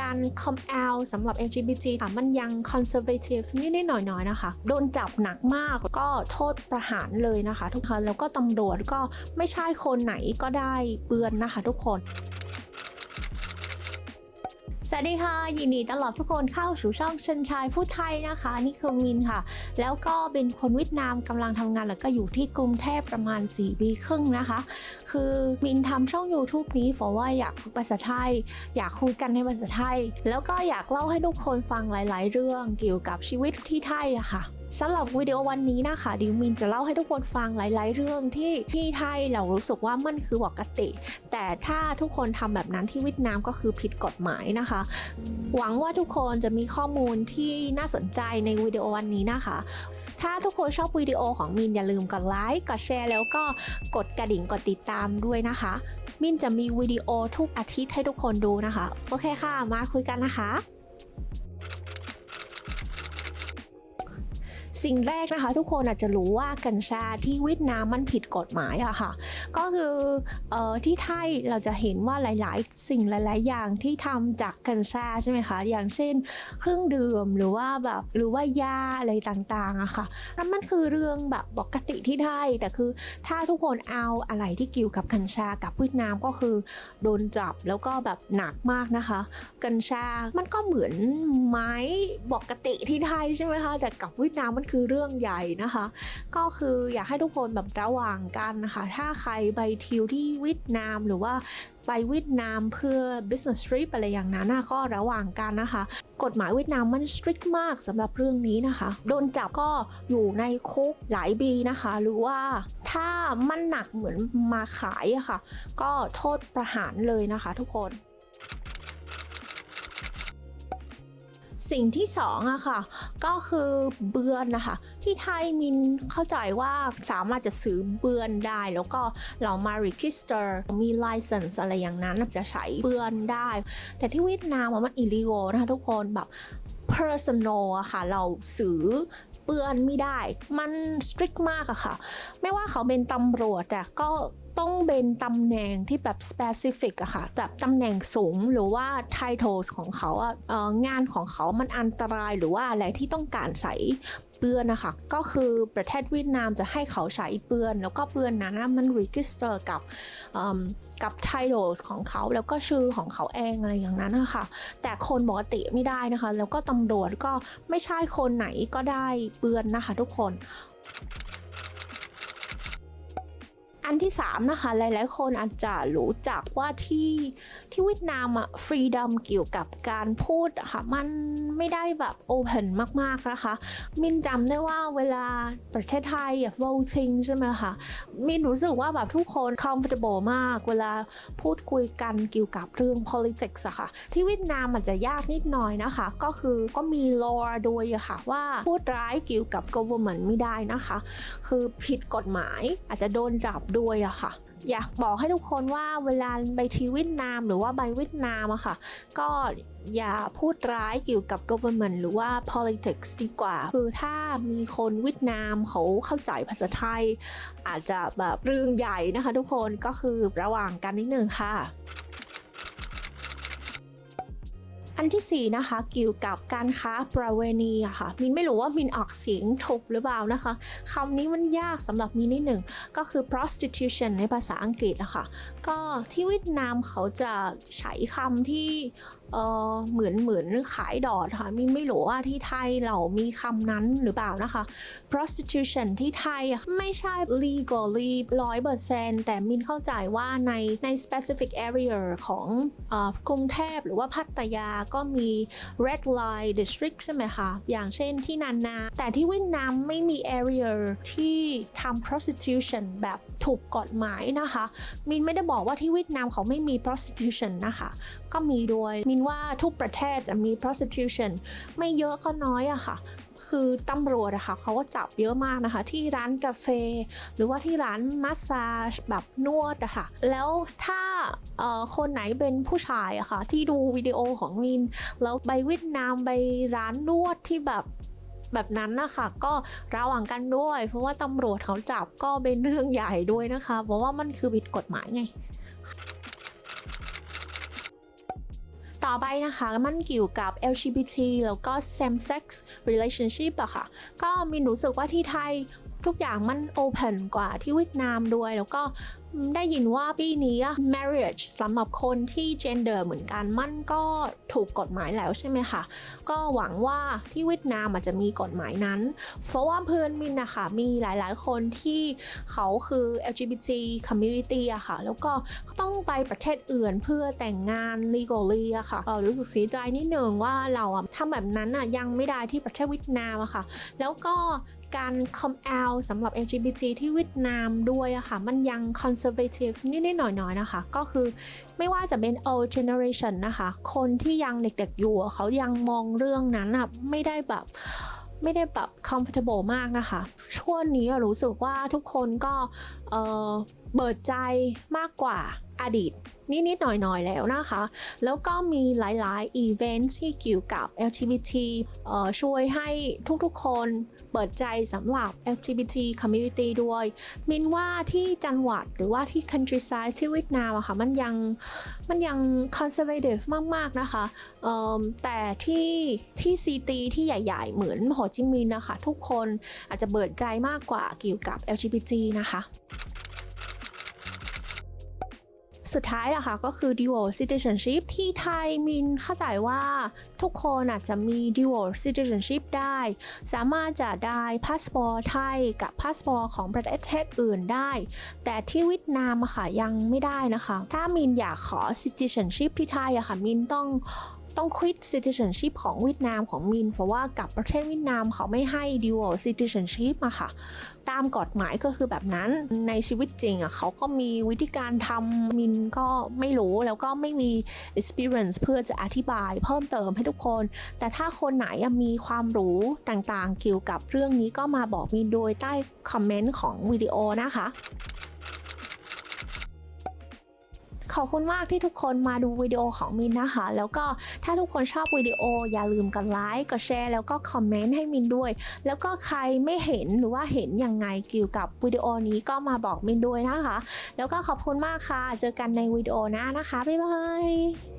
การคอมแอลสำหรับ LGBT ค่ะมันยัง conservative นิดๆหน่อยๆนะคะ โดนจับหนักมากก็โทษประหารเลยนะคะ ทุกคนแล้วก็ตำรวจก็ไม่ใช่คนไหนก็ได้เบือนนะคะทุกคน วัสดีค่ะ ยินดีต้อนรับทุกคนเข้าสู่ช่องเชนชายพูดไทยนะคะ นี่คือมินค่ะ แล้วก็เป็นคนเวียดนามกำลังทำงานแล้วก็อยู่ที่กรุงเทพประมาณ 4 ปีครึ่งนะคะ คือมินทำช่อง YouTube นี้เพราะว่าอยากฝึกภาษาไทย อยากคุยกันในภาษาไทย แล้วก็อยากเล่าให้ทุกคนฟังหลาย ๆ เรื่องเกี่ยวกับชีวิตที่ไทยอะค่ะ สำหรับวิดีโอวันนี้นะคะ ดิวมินจะเล่าให้ทุกคนฟังหลาย ๆ เรื่องที่ที่ไทยเรารู้สึกว่ามันคือปกติ แต่ถ้าทุกคนทำแบบนั้นที่เวียดนามก็คือผิดกฎหมายนะคะ หวังว่าทุกคนจะมีข้อมูลที่น่าสนใจในวิดีโอวันนี้นะคะ ถ้าทุกคนชอบวิดีโอของมินอย่าลืมกดไลค์กดแชร์แล้วก็กดกระดิ่งกดติดตามด้วยนะคะ มินจะมีวิดีโอทุกอาทิตย์ให้ทุกคนดูนะคะโอเคค่ะ มาคุยกันนะคะ สิ่งแรกนะคะ ทุกคนอาจจะรู้ว่ากัญชาที่เวียดนามมันผิดกฎหมายอะค่ะ ก็คือออที่ไทยเราจะเห็นว่าหลาย ๆ สิ่งหลาย ๆ อย่างที่ทำจากกัญชาใช่ไหมคะ อย่างเช่น เครื่องดื่มหรือว่าแบบหรือว่ายาอะไรต่าง ๆอะค่ะนั่นมันคือเรื่องแบบปกติที่ไทยแต่คือถ้าทุกคนเอาอะไรที่เกี่ยวกับกัญชากับเวียดนามก็คือโดนจับแล้วก็แบบหนักมากนะคะ กัญชามันก็เหมือนไม้ปกติที่ไทยใช่ไหมคะแต่กับเวียดนามมันคือือเรื่องใหญ่นะคะ ก็คืออยากให้ทุกคนแบบระวังกันนะคะ ถ้าใครไปที่ยวที่เวียดนามหรือว่าไปเวียดนามเพื่อ business trip อะไรอย่างนั้นก็ระวังกันนะคะ กฎหมายเวียดนามมัน strict มากสำหรับเรื่องนี้นะคะ โดนจับก็อยู่ในคุกหลายปีนะคะ หรือว่าถ้ามันหนักเหมือนมาขายอะค่ะ ก็โทษประหารเลยนะคะทุกคน สิ่งที่สองอะค่ะ ก็คือเบือนนะคะ ที่ไทยมินเข้าใจว่าสามารถจะซื้อเบือนได้ แล้วก็เรามา register มีไลเซนส์อะไรอย่างนั้นจะใช้เบือนได้ แต่ที่เวียดนามมันอิลิโกนะคะทุกคนแบบ personal อะค่ะ เราซื้อ เปื้อนไม่ได้ มัน strict มากอะค่ะ ไม่ว่าเขาเป็นตำรวจแต่ก็ต้องเป็นตำแหน่งที่แบบ specific อะค่ะ แบบตำแหน่งสูงหรือว่า titles ของเขาอะงานของเขามันอันตรายหรือว่าอะไรที่ต้องการใส่ ปื้อนนะคะ ก็คือประเทศเวียดนามจะให้เขาใช้เปื้อน แล้วก็เปื้อนนั้นมันรีจิสเตอร์กับกับไทโรสของเขาแล้วก็ชื่อของเขาเองอะไรอย่างนั้นนะคะแต่คนปกติไม่ได้นะคะ แล้วก็ตำรวจก็ไม่ใช่คนไหนก็ได้เปื้อนนะคะทุกคน อันที่ 3 นะคะ หลายๆ คนอาจจะรู้จักว่าที่ที่เวียดนามอะฟรีดอมเกี่ยวกับการพูดะค่ะมันไม่ได้แบบโอเพนมาก ๆ นะคะ มินจำได้ว่าเวลาประเทศไทยอะ voting ใช่ไหมคะ มินรู้สึกว่าแบบทุกคน comfortable มาก เวลาพูดคุยกันเกี่ยวกับเรื่อง politics อะค่ะ ที่เวียดนามอาจจะยากนิดหน่อยนะคะ ก็คือก็มี law โดยอะค่ะว่าพูดร้ายเกี่ยวกับ government ไม่ได้นะคะ คือผิดกฎหมายอาจจะโดนจับด้วยอะค่ะ อยากบอกให้ทุกคนว่าเวลาไปทีเวียดนามหรือว่าไปเวียดนามอะค่ะ ก็อย่าพูดร้ายเกี่ยวกับ government หรือว่า politics ดีกว่า คือถ้ามีคนเวียดนามเขาเข้าใจภาษาไทย อาจจะแบบเรื่องใหญ่นะคะทุกคนก็คือระวังกันนิดนึงค่ะ อันที่ 4 นะคะเกี่ยวกับการค้าประเวณีอะค่ะมินไม่รู้ว่ามินออกเสียงถูกหรือเปล่านะคะคำนี้มันยากสำหรับมินนิดหนึ่งก็คือ prostitution ในภาษาอังกฤษอะค่ะก็ที่เวียดนามเขาจะใช้คำที่ เออเหมือนเหมือนขายดอดค่ะมินไม่รู้ว่าที่ไทยเรามีคำนั้นหรือเปล่านะคะ prostitution ที่ไทยไม่ใช่ legally ร้อยเปอร์เซ็นต์แต่มินเข้าใจว่าในใน specific area ของกรุงเทพหรือว่าพัทยาก็มี red line district ใช่ไหมคะ อย่างเช่นที่นานา แต่ที่เวียดนามไม่มี area ที่ทำ prostitution แบบถูกกฎหมายนะคะ มินไม่ได้บอกว่าที่เวียดนามเขาไม่มี prostitution นะคะ ก็มีด้วยมินว่าทุกประเทศจะมี prostitution ไม่เยอะก็น้อยอะค่ะ คือตำรวจอะค่ะเขาก็จับเยอะมากนะคะ ที่ร้านกาแฟหรือว่าที่ร้านมัสซาจแบบนวดอะค่ะ แล้วถ้าคนไหนเป็นผู้ชายอะค่ะ ที่ดูวิดีโอของมิน แล้วไปเวียดนามไปร้านนวดที่แบบแบบนั้นนะคะก็ระวังกันด้วย เพราะว่าตำรวจเขาจับก็เป็นเรื่องใหญ่ด้วยนะคะ เพราะว่ามันคือผิดกฎหมายไง ต่อไปนะคะมันเกี่ยวกับ LGBT แล้วก็ same sex relationship อะค่ะ ก็มินรู้สึกว่าที่ไทย ทุกอย่างมัน open กว่าที่เวียดนามด้วย แล้วก็ได้ยินว่าปีนี้ marriage สำหรับคนที่ gender เหมือนกันมันก็ถูกกฎหมายแล้วใช่ไหมคะ ก็หวังว่าที่เวียดนามอาจจะมีกฎหมายนั้น เพราะว่าเพื่อนมินนะคะมีหลายๆ คนที่เขาคือ LGBT community อะค่ะ แล้วก็ต้องไปประเทศอื่นเพื่อแต่งงาน legally อะค่ะเออรู้สึกเสียใจนิดหนึ่งว่าเราอะทำแบบนั้นอะยังไม่ได้ที่ประเทศเวียดนามอะค่ะ แล้วก็ การ come out สำหรับ LGBT ที่เวียดนามด้วยอะค่ะ มันยัง conservative นิดๆหน่อยๆนะคะ ก็คือไม่ว่าจะเป็น old generation นะคะ คนที่ยังเด็กๆอยู่ เขายังมองเรื่องนั้นอะไม่ได้แบบไม่ได้แบบ comfortable มากนะคะ ช่วงนี้รู้สึกว่าทุกคนก็เออเบิดใจมากกว่าอดีต นิดๆหน่อยๆแล้วนะคะ แล้วก็มีหลายๆอีเวนท์ที่เกี่ยวกับ LGBT ช่วยให้ทุกๆคนเปิดใจสำหรับ LGBT community ด้วย มินว่าที่จังหวัดหรือว่าที่ countryside ที่เวียดนามอะค่ะมันยังมันยัง conservative มาก ๆ นะคะแต่ที่ที่ซีตีที่ใหญ่ ๆ เหมือนโฮจิมินห์นะคะ ทุกคนอาจจะเปิดใจมากกว่าเกี่ยวกับ LGBT นะคะ สุดท้ายนะคะก็คือ dual citizenship ที่ไทยมินเข้าใจว่าทุกคนอาจจะมี dual citizenship ได้ สามารถจะได้พาสปอร์ตไทยกับพาสปอร์ตของประเทศอื่นได้ แต่ที่เวียดนามอะค่ะยังไม่ได้นะคะ ถ้ามินอยากขอ citizenship ที่ไทยอะค่ะมินต้อง ต้อง quit citizenship ของเวียดนามของมิน เพราะว่ากับประเทศเวียดนามเขาไม่ให้ dual citizenship อะค่ะ ตามกฎหมายก็คือแบบนั้นในชีวิตจริงอะเขาก็มีวิธีการทำมินก็ไม่รู้แล้วก็ไม่มี experience เพื่อจะอธิบายเพิ่มเติมให้ทุกคน แต่ถ้าคนไหนมีความรู้ต่างๆเกี่ยวกับเรื่องนี้ก็มาบอกมินโดยใต้คอมเมนต์ของวิดีโอนะคะ ขอบคุณมากที่ทุกคนมาดูวิดีโอของมินนะคะ แล้วก็ถ้าทุกคนชอบวิดีโออย่าลืมกดไลค์กดแชร์แล้วก็คอมเมนต์ให้มินด้วย แล้วก็ใครไม่เห็นหรือว่าเห็นยังไงเกี่ยวกับวิดีโอนี้ก็มาบอกมินด้วยนะคะ แล้วก็ขอบคุณมากค่ะ เจอกันในวิดีโอหน้านะคะบ๊ายบาย